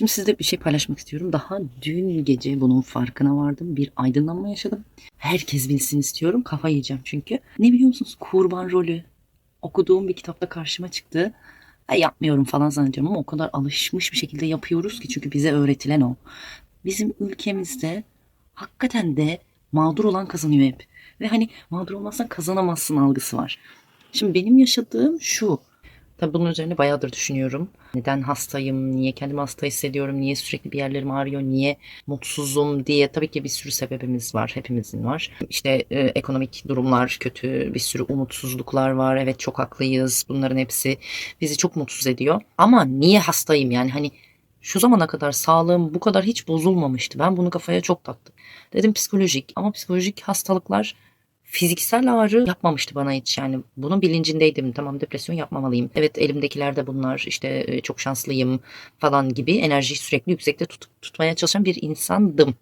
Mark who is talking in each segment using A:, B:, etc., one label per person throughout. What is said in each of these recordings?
A: Şimdi sizle bir şey paylaşmak istiyorum. Daha dün gece bunun farkına vardım. Bir aydınlanma yaşadım. Herkes bilsin istiyorum. Kafa yiyeceğim çünkü. Ne biliyor musunuz? Kurban rolü. Okuduğum bir kitapta karşıma çıktı. Ha, yapmıyorum falan zannediyorum ama o kadar alışmış bir şekilde yapıyoruz ki çünkü bize öğretilen o. Bizim ülkemizde hakikaten de mağdur olan kazanıyor hep. Ve hani mağdur olmazsan kazanamazsın algısı var. Şimdi benim yaşadığım şu. Tabii bunun üzerine bayağıdır düşünüyorum. Neden hastayım, niye kendimi hasta hissediyorum, niye sürekli bir yerlerim ağrıyor, niye mutsuzum diye. Tabii ki bir sürü sebebimiz var, hepimizin var. İşte e, ekonomik durumlar kötü, bir sürü umutsuzluklar var. Evet çok haklıyız. Bunların hepsi bizi çok mutsuz ediyor. Ama niye hastayım yani hani şu zamana kadar sağlığım bu kadar hiç bozulmamıştı. Ben bunu kafaya çok taktım. Dedim psikolojik ama psikolojik hastalıklar fiziksel ağrı yapmamıştı bana hiç. Yani bunun bilincindeydim. Tamam depresyon yapmamalıyım. Evet elimdekiler de bunlar işte e, çok şanslıyım falan gibi enerjiyi sürekli yüksekte tut- tutmaya çalışan bir insandım.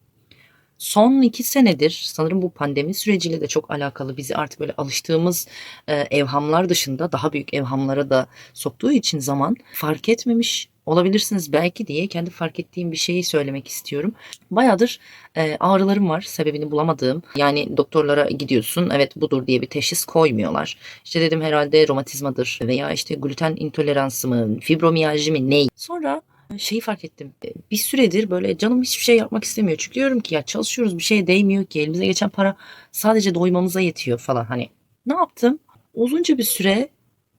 A: Son iki senedir sanırım bu pandemi süreciyle de çok alakalı bizi artık böyle alıştığımız e, evhamlar dışında daha büyük evhamlara da soktuğu için zaman fark etmemiş olabilirsiniz belki diye kendi fark ettiğim bir şeyi söylemek istiyorum. Bayağıdır e, ağrılarım var sebebini bulamadığım. Yani doktorlara gidiyorsun evet budur diye bir teşhis koymuyorlar. İşte dedim herhalde romatizmadır veya işte gluten intoleransı mı, fibromiyalji mi ne? Sonra şeyi fark ettim. E, Bir süredir böyle canım hiçbir şey yapmak istemiyor. Çünkü diyorum ki ya çalışıyoruz bir şeye değmiyor ki. Elimize geçen para sadece doymamıza yetiyor falan. Hani ne yaptım? Uzunca bir süre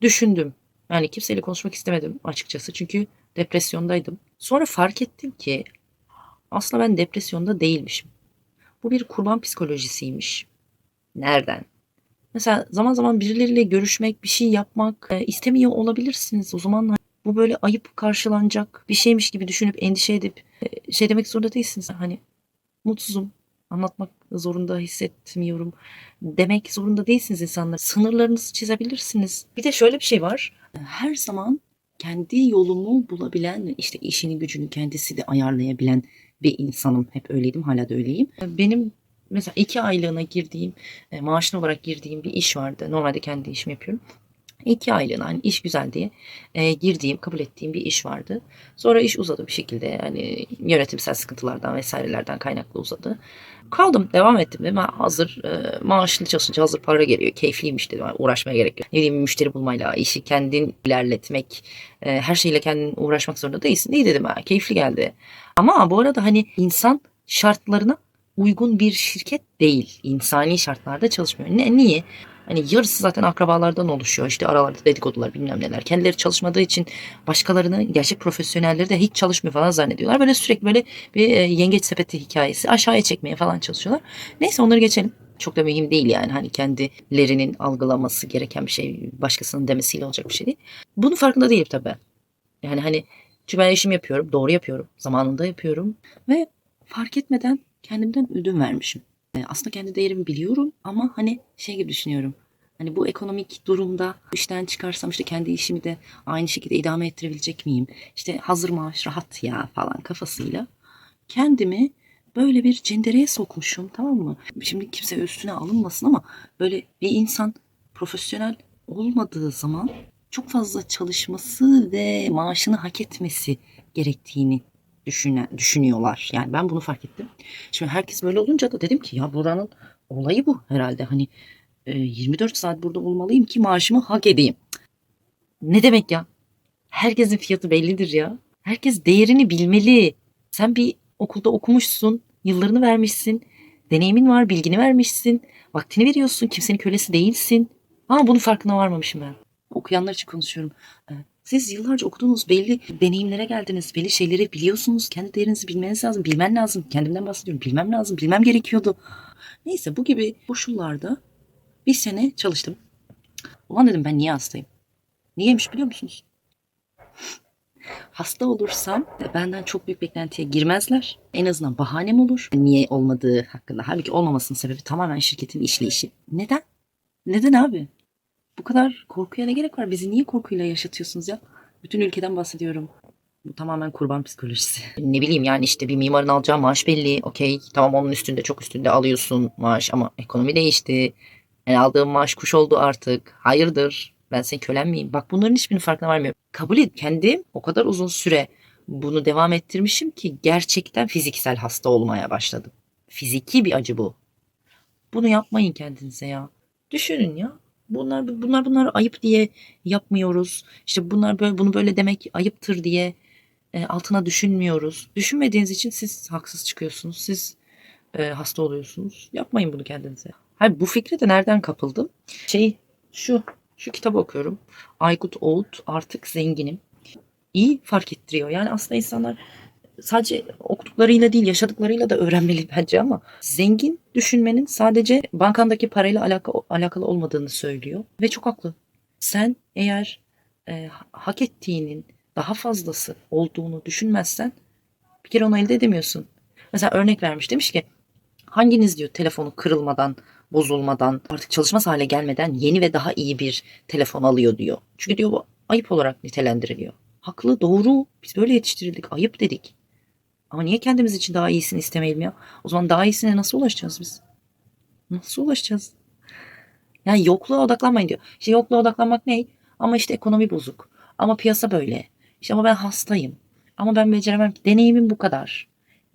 A: düşündüm. Yani kimseyle konuşmak istemedim açıkçası. Çünkü depresyondaydım. Sonra fark ettim ki aslında ben depresyonda değilmişim. Bu bir kurban psikolojisiymiş. Nereden? Mesela zaman zaman birileriyle görüşmek, bir şey yapmak e, istemiyor olabilirsiniz. O zaman bu böyle ayıp karşılanacak bir şeymiş gibi düşünüp endişe edip e, şey demek zorunda değilsiniz. Hani mutsuzum, anlatmak zorunda hissetmiyorum demek zorunda değilsiniz insanlar. Sınırlarınızı çizebilirsiniz. Bir de şöyle bir şey var. Her zaman kendi yolunu bulabilen, işte işini gücünü kendisi de ayarlayabilen bir insanım. Hep öyleydim, hala da öyleyim. Benim mesela iki aylığına girdiğim, e, maaşlı olarak girdiğim bir iş vardı. Normalde kendi işimi yapıyorum. İki aylığına hani iş güzel diye e, girdiğim, kabul ettiğim bir iş vardı. Sonra iş uzadı bir şekilde yani yönetimsel sıkıntılardan vesairelerden kaynaklı uzadı. Kaldım, devam ettim ben hazır e, maaşlı çalışınca hazır para geliyor. Keyifliymiş dedim. Yani uğraşmaya gerek yok. Ne bileyim müşteri bulmayla, işi kendin ilerletmek, e, her şeyle kendin uğraşmak zorunda değilsin. İyi dedim ha, keyifli geldi. Ama bu arada hani insan şartlarına uygun bir şirket değil. İnsani şartlarda çalışmıyor. Ne, niye? Hani yarısı zaten akrabalardan oluşuyor. İşte aralarda dedikodular bilmem neler. Kendileri çalışmadığı için başkalarını gerçek profesyonelleri de hiç çalışmıyor falan zannediyorlar. Böyle sürekli böyle bir e, yengeç sepeti hikayesi aşağıya çekmeye falan çalışıyorlar. Neyse onları geçelim. Çok da mühim değil yani hani kendilerinin algılaması gereken bir şey başkasının demesiyle olacak bir şey değil. Bunun farkında değilim tabii. Yani hani çünkü ben işimi yapıyorum, doğru yapıyorum, zamanında yapıyorum ve fark etmeden kendimden ödün vermişim. E, Aslında kendi değerimi biliyorum ama hani şey gibi düşünüyorum. Hani bu ekonomik durumda işten çıkarsam işte kendi işimi de aynı şekilde idame ettirebilecek miyim? İşte hazır maaş rahat ya falan kafasıyla kendimi böyle bir cendereye sokmuşum tamam mı? Şimdi kimse üstüne alınmasın ama böyle bir insan profesyonel olmadığı zaman çok fazla çalışması ve maaşını hak etmesi gerektiğini düşüne, düşünüyorlar. Yani ben bunu fark ettim. Şimdi herkes böyle olunca da dedim ki ya buranın olayı bu herhalde. Hani e, 24 saat burada olmalıyım ki maaşımı hak edeyim. Ne demek ya? Herkesin fiyatı bellidir ya. Herkes değerini bilmeli. Sen bir okulda okumuşsun, yıllarını vermişsin, deneyimin var, bilgini vermişsin, vaktini veriyorsun, kimsenin kölesi değilsin. Ama bunun farkına varmamışım ben. Okuyanlar için konuşuyorum. Siz yıllarca okuduğunuz belli deneyimlere geldiniz, belli şeyleri biliyorsunuz. Kendi değerinizi bilmeniz lazım, bilmen lazım. Kendimden bahsediyorum, bilmem lazım, bilmem gerekiyordu. Neyse bu gibi koşullarda bir sene çalıştım. Ulan dedim ben niye hastayım? Niyeymiş biliyor musunuz? Hasta olursam benden çok büyük beklentiye girmezler. En azından bahanem olur. Niye olmadığı hakkında. Halbuki olmamasının sebebi tamamen şirketin işleyişi. Neden? Neden abi? Bu kadar korkuya ne gerek var? Bizi niye korkuyla yaşatıyorsunuz ya? Bütün ülkeden bahsediyorum. Bu tamamen kurban psikolojisi. Ne bileyim yani işte bir mimarın alacağı maaş belli. Okey tamam onun üstünde çok üstünde alıyorsun maaş ama ekonomi değişti. Yani aldığın maaş kuş oldu artık. Hayırdır? Ben senin kölen miyim? Bak bunların hiçbirinin farkına varmıyorum. Kabul et kendim o kadar uzun süre bunu devam ettirmişim ki gerçekten fiziksel hasta olmaya başladım. Fiziki bir acı bu. Bunu yapmayın kendinize ya. Düşünün ya. Bunlar bunlar bunlar ayıp diye yapmıyoruz. İşte bunlar böyle bunu böyle demek ayıptır diye e, altına düşünmüyoruz. Düşünmediğiniz için siz haksız çıkıyorsunuz. Siz e, hasta oluyorsunuz. Yapmayın bunu kendinize. Hayır bu fikre de nereden kapıldım? Şey şu şu kitabı okuyorum. Aykut Oğut artık zenginim. İyi fark ettiriyor. Yani aslında insanlar sadece okuduklarıyla değil yaşadıklarıyla da öğrenmeli bence ama zengin düşünmenin sadece bankandaki parayla alaka, alakalı olmadığını söylüyor ve çok haklı. Sen eğer e, hak ettiğinin daha fazlası olduğunu düşünmezsen bir kere onu elde edemiyorsun. Mesela örnek vermiş demiş ki hanginiz diyor telefonu kırılmadan, bozulmadan, artık çalışmaz hale gelmeden yeni ve daha iyi bir telefon alıyor diyor. Çünkü diyor bu ayıp olarak nitelendiriliyor. Haklı, doğru. Biz böyle yetiştirildik. Ayıp dedik. Ama niye kendimiz için daha iyisini istemeyelim ya? O zaman daha iyisine nasıl ulaşacağız biz? Nasıl ulaşacağız? Yani yokluğa odaklanmayın diyor. İşte yokluğa odaklanmak ne? Ama işte ekonomi bozuk. Ama piyasa böyle. İşte ama ben hastayım. Ama ben beceremem. ki. Deneyimim bu kadar.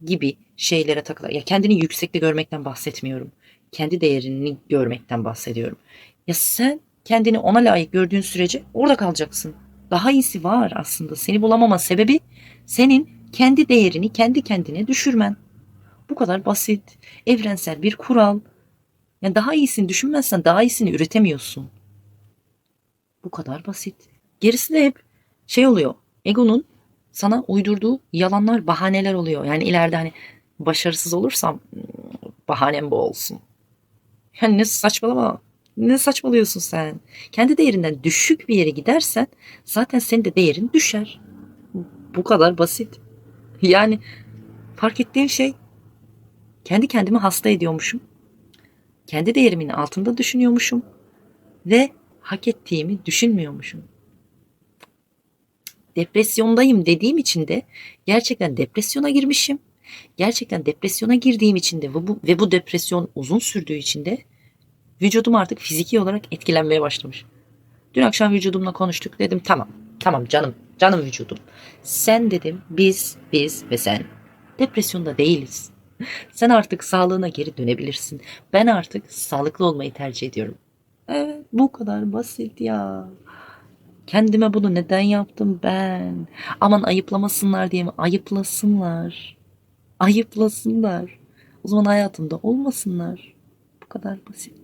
A: Gibi şeylere takılar. Ya kendini yüksekte görmekten bahsetmiyorum. Kendi değerini görmekten bahsediyorum. Ya sen kendini ona layık gördüğün sürece orada kalacaksın. Daha iyisi var aslında. Seni bulamama sebebi senin kendi değerini kendi kendine düşürmen. Bu kadar basit, evrensel bir kural. Yani daha iyisini düşünmezsen daha iyisini üretemiyorsun. Bu kadar basit. Gerisi de hep şey oluyor. Egonun sana uydurduğu yalanlar, bahaneler oluyor. Yani ileride hani başarısız olursam "Hmm, bahanem bu olsun. Yani ne saçmalama. Ne saçmalıyorsun sen? Kendi değerinden düşük bir yere gidersen zaten senin de değerin düşer. Bu kadar basit. Yani fark ettiğim şey kendi kendimi hasta ediyormuşum. Kendi değerimin altında düşünüyormuşum ve hak ettiğimi düşünmüyormuşum. Depresyondayım dediğim için de gerçekten depresyona girmişim. Gerçekten depresyona girdiğim için de ve bu, ve bu depresyon uzun sürdüğü için de vücudum artık fiziki olarak etkilenmeye başlamış. Dün akşam vücudumla konuştuk. Dedim tamam, tamam canım, canım vücudum. Sen dedim biz, biz ve sen depresyonda değiliz. Sen artık sağlığına geri dönebilirsin. Ben artık sağlıklı olmayı tercih ediyorum. Evet bu kadar basit ya. Kendime bunu neden yaptım ben? Aman ayıplamasınlar diye mi? Ayıplasınlar. Ayıplasınlar. O zaman hayatımda olmasınlar. Bu kadar basit.